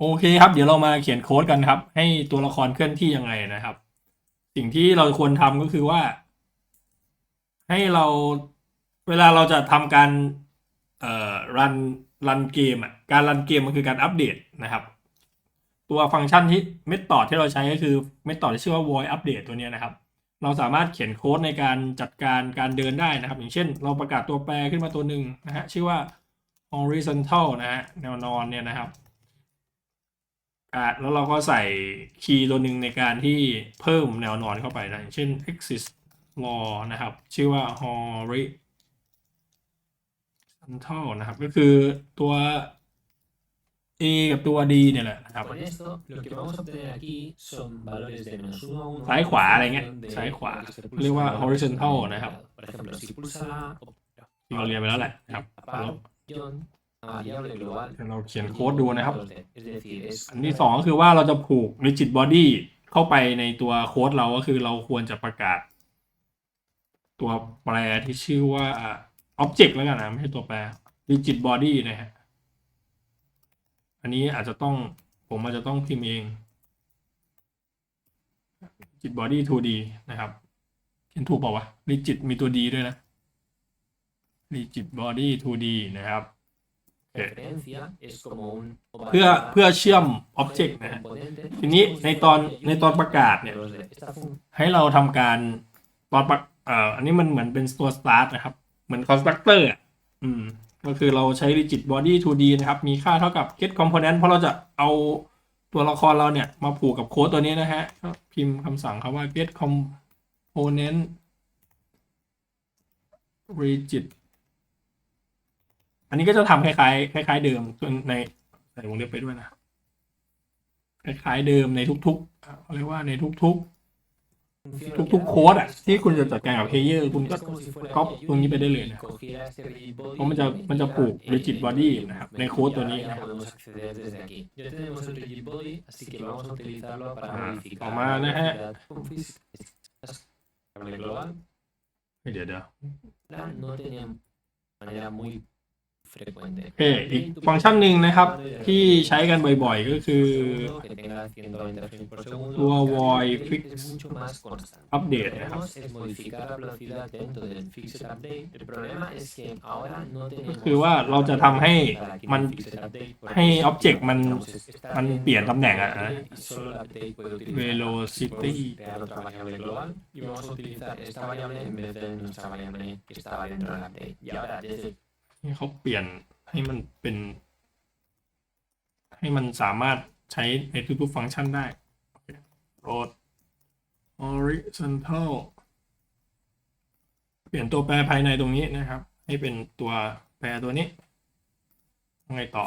โอเคครับ เดี๋ยวเรามาเขียนโค้ดกันครับ ให้ตัวละครเคลื่อนที่ยังไงนะครับ สิ่งที่เราควรทำก็คือว่า ให้เราเวลาเราจะทำการเอ่อรันรันเกมอะการรันเกมมันคือการอัปเดตนะครับ ตัวฟังก์ชันที่เมธอดที่เราใช้ก็คือเมธอดที่ชื่อว่า void update ตัวนี้นะครับ เราสามารถเขียนโค้ดในการจัดการการเดินได้นะครับ อย่างเช่น เราประกาศตัวแปรขึ้นมาตัวหนึ่งนะฮะชื่อว่า horizontal นะฮะแนวนอนเนี่ยนะครับ อ่าแล้วเราก็ใส่คีย์ตัวหนึ่งในการที่เพิ่มแนวนอนเข้าไปนะอย่างเช่น axis law นะครับ ชื่อว่า horizontal นะครับ ก็คือตัว A กับตัว D เนี่ยแหละนะครับ Con esto, lo que vamos a obtener aquí son valores de menos 1 a 1. ซ้ายขวาอะไรเงี้ยซ้ายขวา เรียกว่า horizontal นะครับ Por ejemplo, si pulsa la ที่เราเรียนไปแล้วแหละนะครับ เรา opción a variable global, เราเขียนโค้ดดูนะครับ es decir, es อันที่สองก็คือว่าเราจะผูก rigid body เข้าไปในตัวโค้ดเราก็คือเราควรจะประกาศ ตัวแปรที่ชื่อว่า object แล้วกันนะ ไม่ใช่ตัวแปร rigid body นะฮะ อันนี้อาจจะต้องผมอาจจะต้องพิมพ์เอง rigid body 2D นะครับเขียนถูกเปล่าวะ rigid มีตัว D ด้วยนะ rigid body 2D นะครับ เพื่อเพื่อเชื่อม object นะฮะ componente ทีนี้ในตอนในตอนประกาศเนี่ย de los de esta función ให้เราทำการตอนประเอ่ออันนี้มันเหมือนเป็นตัว start นะครับ เหมือน constructor อะอืม ก็คือเราใช้ rigid body 2D นะครับ มีค่าเท่ากับ get component เพราะเราจะเอาตัวละครเราเนี่ย มาผูกกับโค้ดตัวนี้นะฮะก็พิมพ์คำสั่งคำว่า get component rigid อันนี้ก็จะทำคล้ายๆคล้าย ๆ เดิมส่วนในใส่วงเล็บไปด้วยนะคล้ายๆเดิมในทุกๆอ่าเขาเรียกว่าในทุก ๆทุกๆโค้ดอะที่คุณจะจัดการกับเพลเยอร์คุณก็ Es como si fuera ก๊อป que ตรงนี้ไปได้เลยนะ cogiera este rigid body เพราะมันจะ y มันจะ metiera ผูก en rigid el body documento. นะครับใน Y โค้ดตัว ahora นี้ ya นะครับ podemos acceder desde aquí. Ya tenemos el rigid body, así que vamos a utilizarlo para Ah, modificar toma, la deja. velocidad con variable global. เดี๋ยวเดี๋ยว อเคอีกฟังก์ชันหนึ่งนะครับที่ใช้กันบ่อยๆ ก็คือ que tenga 120 frames por segundo. ตัว cada void update fix es mucho más constante. update Lo que นะครับ haremos es modificar la velocidad dentro del fixed update. El problema es que ahora no ก็ tenemos คือว่าเราจะทำให้ para que มัน el fixed update, porque ให้ object มัน entonces está มัน en เปลี่ยนตำแหน่งอะนะ y solo el update puede utilizar velocity Podemos crear otra ให้เขาเปลี่ยนให้มันเป็น ให้มันสามารถใช้ในทุกๆฟังก์ชันได้ load horizontal เปลี่ยนตัวแปรภายในตรงนี้นะครับ ให้เป็นตัวแปรตัวนี้ไงต่อ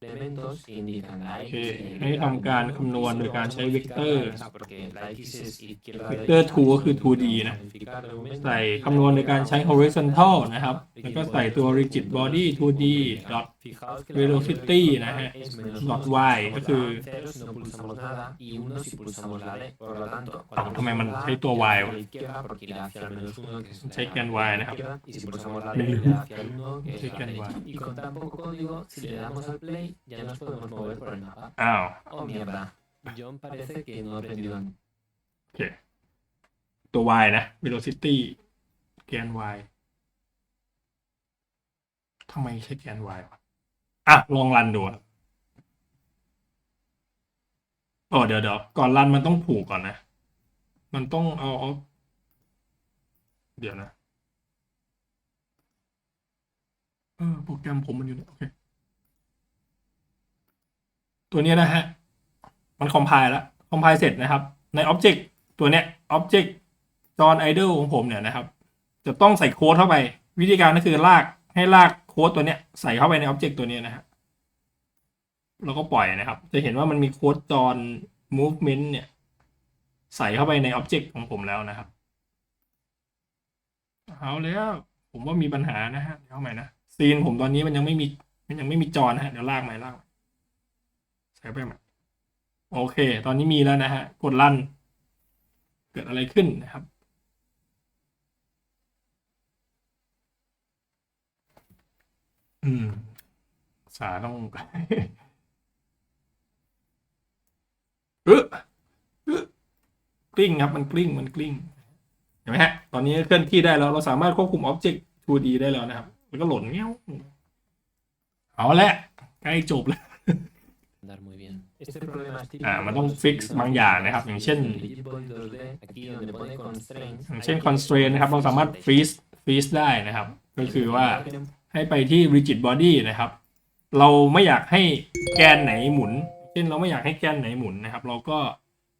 fixed update sí que elementos que indican la โอ x เค y la ให้ทำการคำนวณโดยการใช้เวกเตอร์ porque la x es izquierda เวกเตอร์2ก็คือ 2D นะ ใส่คำนวณโดยการใช้ horizontal นะครับ แล้วก็ใส่ตัว rigid body 2D dot Fijaos que velocity la นะฮะ es menos dot uno y si ก็คือ pulsamos la cero si no pulsamos nada y 1 si pulsamos la D. Por lo tanto, อ้าว cuando ทำไมมัน pulsamos la ใช้ตัว y A, วะ a la izquierda porque irá hacia el menos 1 que es ใช้แกน y นะครับ izquierda, y si pulsamos la D ไม่รู้ irá hacia el 1 que es Sí, la que en derecha. Y. Y con tan poco código, si le damos al play, ya nos podemos mover por el mapa. อ้าว Oh mierda, John parece que no ha aprendido antes. โอเคตัว y นะ velocity แกน y ทำไมใช้แกน y วะอะ ลองรันดูครับโอ้เดี๋ยวเดี๋ยวก่อนรันมันต้องผูกก่อนนะ มันต้องเอาเอาเดี๋ยวนะเออโปรแกรมผมมันอยู่เนี่ยโอเค ตัวนี้นะฮะ มันคอมไพล์แล้วคอมไพล์เสร็จนะครับ ในอ็อบเจกต์ตัวเนี้ยอ็อบเจกต์จอนไอดลของผมเนี่ยนะครับ จะต้องใส่โค้ดเข้าไป วิธีการก็คือลากให้ลากโค้ดตัวเนี้ยใส่เข้าไปในอ็อบเจกต์ตัวนี้นะฮะแล้วก็ปล่อยนะครับ จะเห็นว่ามันมีโค้ดจอน movement เนี่ย ใส่เข้าไปในอ็อบเจกต์ของผมแล้วนะครับเอาแล้วผมว่ามีปัญหานะฮะเดี๋ยวเอาใหม่นะซีนผมตอนนี้มันยังไม่มีมันยังไม่มีจอนะฮะเดี๋ยวลากใหม่ลาก ใหม่ใส่ไปใหม่โอเค ตอนนี้มีแล้วนะฮะ กดลั่น เกิดอะไรขึ้นนะครับ อืม สาต้องเออเออกลิ้งครับ มันกลิ้ง มันกลิ้ง เห็นไหมฮะ ตอนนี้เคลื่อนที่ได้แล้ว เราสามารถควบคุม Object 2D ได้แล้วนะครับ แล้วก็หล่นเงี้ยวเอาละใกล้จบแล้ว Andar muy bien. Este problema es อ่า típico มันต้อง cuando se fix utiliza บางอย่างนะครับ อย่างเช่น el Digibond 2D, aquí donde pone constraints, อย่าง hay เช่น que- constraint นะครับ เราสามารถ freeze freeze ได้นะครับ ก็คือว่าให้ไปที่ rigid body นะครับ เราไม่อยากให้แกนไหนหมุน เช่นเราไม่อยากให้แกนไหนหมุนนะครับ เราก็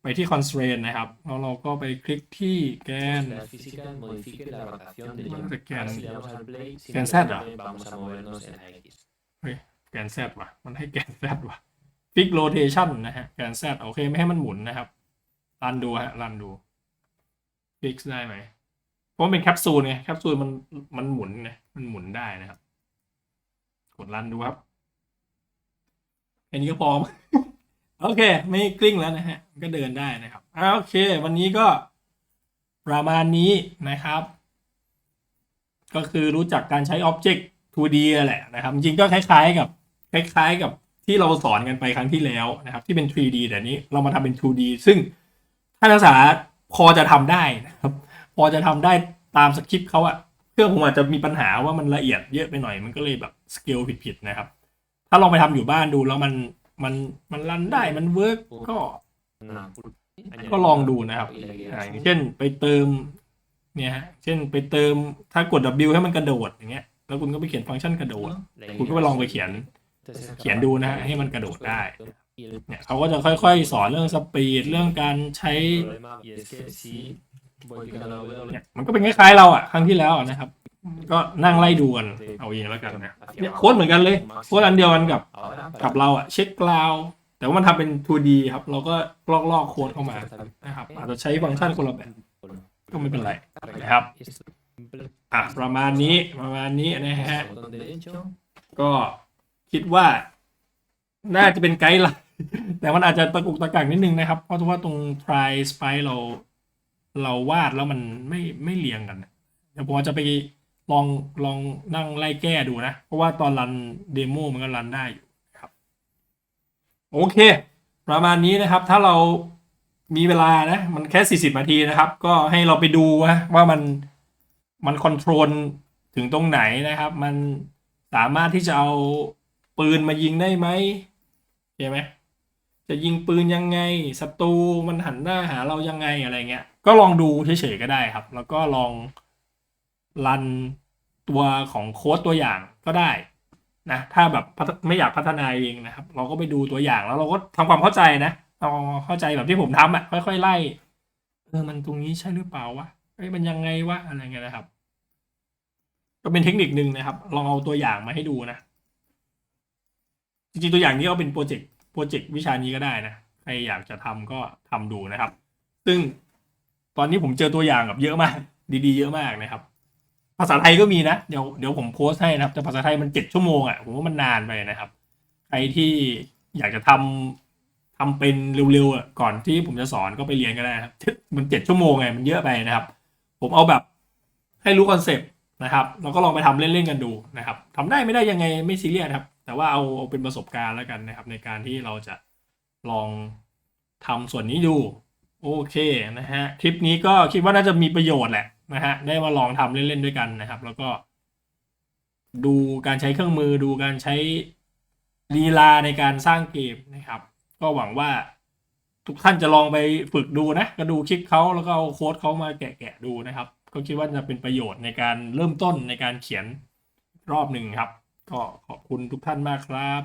ไปที่ constraint นะครับ แล้วเราก็ไปคลิกที่แกน La física modifique la rotación del Vamos jump. a quedar- Ahora si le damos al play, quedar simplemente vamos a movernos en la X. แกน Z ว่ะ มันให้แกน Z ว่ะ fix rotation นะฮะแกน Z โอเคไม่ให้มันหมุนนะครับ รันดูฮะรันดู fix ได้ไหมเพราะเป็นแคปซูลไงแคปซูลมันมันหมุนไงมันหมุนได้นะครับ กดรันดูครับแค่นี้ก็พร้อม โอเค ไม่กลิ้งแล้วนะฮะก็เดินได้นะครับอ่าโอเค วันนี้ก็ประมาณนี้นะครับ ก็คือรู้จักการใช้ Object 2D แหละนะครับ จริงก็คล้ายๆกับ คล้ายๆกับ ที่เราสอนกันไปครั้งที่แล้วนะครับ ที่เป็น 3D แต่นี้เรามาทำเป็น 2D ซึ่งถ้านักศึกษาพอจะทำได้นะครับ พอจะทำได้ตามสคริปต์เขาอะเครื่องผมอาจจะมีปัญหาว่ามันละเอียดเยอะไปหน่อยมันก็เลยแบบสเกลผิดๆนะครับ ถ้าลองไปทำอยู่บ้านดูแล้วมันมันมันรันได้มันเวิร์กก็ Una ก็ลองดูนะครับอ่าอย่างเช่นไปเติมเนี่ยฮะเช่นไปเติมถ้ากด W ให้มันกระโดดอย่างเงี้ยแล้วคุณก็ไปเขียนฟังก์ชันกระโดด คุณก็ไปลองไปเขียน เขียนดูนะฮะให้มันกระโดดได้เนี่ยเขาก็จะค่อยๆ สอนเรื่องสปีดเรื่องการใช้เนี่ยมันก็เป็นคล้ายๆเราอะครั้งที่แล้วนะครับ ก็นั่งไล่ดูกันเอาเองแล้วกันนะเนี่ยโค้ดเหมือนกันเลยโค้ดอันเดียวกันกับกับเราอะเช็คกราวแต่ว่ามันทำเป็น 2D ครับ เราก็ลอกลอกๆโค้ดเข้ามานะครับ อาจจะใช้ฟังก์ชันคนละแบบก็ไม่เป็นไรนะครับอะประมาณนี้ประมาณนี้นะฮะก็ คิดว่า น่าจะเป็นไกด์ไลน์แต่มันอาจจะตะกุกตะกักนิดนึงนะครับ เพราะว่าตรง try spy เรา เราวาดแล้วมันไม่ไม่เรียงกันเดี๋ยวผมอาจจะไปลองลองนั่งไล่แก้ดูนะ เพราะว่าตอนรันเดโมมันก็รันได้อยู่ครับ โอเค ประมาณนี้นะครับ ถ้าเรามีเวลานะ มันแค่ 40 นาทีนะครับ ก็ให้เราไปดูนะว่ามันมันคอนโทรลถึงตรงไหนนะครับ มันสามารถที่จะเอา ปืนมายิงได้ไหมใช่ไหมจะยิงปืนยังไงศัตรูมันหันหน้าหาเรายังไงอะไรเงี้ย ก็ลองดูเฉยๆก็ได้ครับ แล้วก็ลองรันตัวของโค้ดตัวอย่างก็ได้นะถ้าแบบไม่อยากพัฒนาเองนะครับ เราก็ไปดูตัวอย่างแล้วเราก็ทำความเข้าใจนะเอาเข้าใจแบบที่ผมทำอะค่อยๆไล่เออมันตรงนี้ใช่หรือเปล่าวะเอ้ยมันยังไงวะอะไรเงี้ยนะครับ ก็เป็นเทคนิคหนึ่งนะครับ ลองเอาตัวอย่างมาให้ดูนะ จริงๆตัวอย่างนี้ก็เป็นโปรเจกต์โปรเจกต์วิชานี้ก็ได้นะใครอยากจะทำก็ทำดูนะครับ ซึ่งตอนนี้ผมเจอตัวอย่างแบบเยอะมาก ดีๆ เยอะมากนะครับ ภาษาไทยก็มีนะเดี๋ยวเดี๋ยวผมโพสต์ให้นะครับ แต่ภาษาไทยมันเจ็ดชั่วโมงอะผมว่ามันนานไปนะครับ ใครที่อยากจะทำทำเป็นเร็วๆอะก่อนที่ผมจะสอนก็ไปเรียนก็ได้นะครับมันเจ็ดชั่วโมงไงมันเยอะไปนะครับ ผมเอาแบบให้รู้คอนเซปต์นะครับแล้วก็ลองไปทำเล่นๆกันดูนะครับทำได้ไม่ได้ยังไงไม่ซีเรียสครับ แต่ว่าเอาเอาเป็นประสบการณ์แล้วกันนะครับ ในการที่เราจะลองทำส่วนนี้ดูโอเคนะฮะคลิปนี้ก็คิดว่าน่าจะมีประโยชน์แหละนะฮะได้มาลองทำเล่นๆด้วยกันนะครับ แล้วก็ ดูการใช้เครื่องมือดูการใช้ลีลาในการสร้างเกมนะครับ ก็หวังว่าทุกท่านจะลองไปฝึกดูนะ ก็ดูคลิปเขาแล้วก็เอาโค้ดเขามาแกะๆดูนะครับ ก็คิดว่าจะเป็นประโยชน์ในการเริ่มต้นในการเขียนรอบหนึ่งครับ ก็ขอบคุณทุกท่านมากครับ